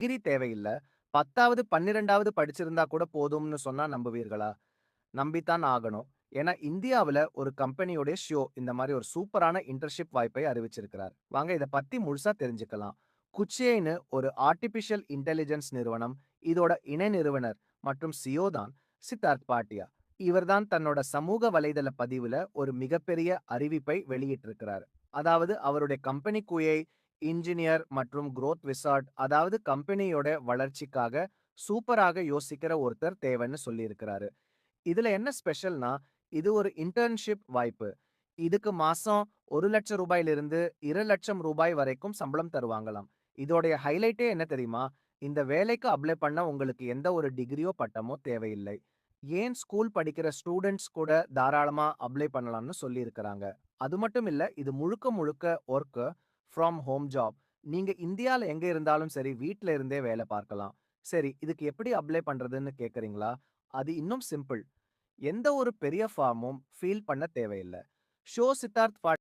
Degree தேவையில்ல. 10வது, 12வது படிச்சிருந்தா கூட போதும்னு சொன்னா நம்புவீர்களா? நம்பித்தான் ஆகணும். ஏன்னா இந்தியாவுல ஒரு கம்பெனியோட ஷோ இந்த மாதிரி ஒரு சூப்பரான இன்டர்ன்ஷிப் வாய்ப்பை அறிவிச்சிருக்கிறார். வாங்க இதை பத்தி முழுசா தெரிஞ்சுக்கலாம். குச்சேன்னு ஒரு ஆர்டிபிஷியல் இன்டெலிஜென்ஸ் நிறுவனம். இதோட இணை நிறுவனர் மற்றும் சியோ தான் சித்தார்த் பாட்டியா. இவர்தான் தன்னோட சமூக வலைதள பதிவுல ஒரு மிகப்பெரிய அறிவிப்பை வெளியிட்டிருக்கிறார். அதாவது அவருடைய கம்பெனி குயை இன்ஜினியர் மற்றும் குரோத் விசார்ட் அதாவது கம்பெனியோட வளர்ச்சிக்காக சூப்பராக யோசிக்கிற ஒருத்தர் தேவைன்னு சொல்லியிருக்கிறாரு. இதுல என்ன ஸ்பெஷல்னா, இது ஒரு இன்டர்ன்ஷிப் வாய்ப்பு. இதுக்கு மாசம் ரூ. 1,00,000 இருந்து ரூ. 2,00,000 வரைக்கும் சம்பளம் தருவாங்களாம். இதோடைய ஹைலைட்டே என்ன தெரியுமா? இந்த வேலைக்கு அப்ளை பண்ண உங்களுக்கு எந்த ஒரு டிகிரியோ, பட்டமோ தேவையில்லை. ஏன் ஸ்கூல் படிக்கிற ஸ்டூடெண்ட்ஸ் கூட தாராளமா அப்ளை பண்ணலாம்னு சொல்லியிருக்கிறாங்க. அது மட்டும் இல்ல, இது முழுக்க முழுக்க ஒர்க்கு ஃப்ரம் ஹோம் ஜாப். நீங்க இந்தியால எங்க இருந்தாலும் சரி, வீட்ல இருந்தே வேலை பார்க்கலாம். சரி, இதுக்கு எப்படி அப்ளை பண்றதுன்னு கேட்குறீங்களா அது இன்னும் சிம்பிள். எந்த ஒரு பெரிய ஃபார்மும் ஃபீல் பண்ண தேவையில்ல. ஷோ சித்தார்த் பாட்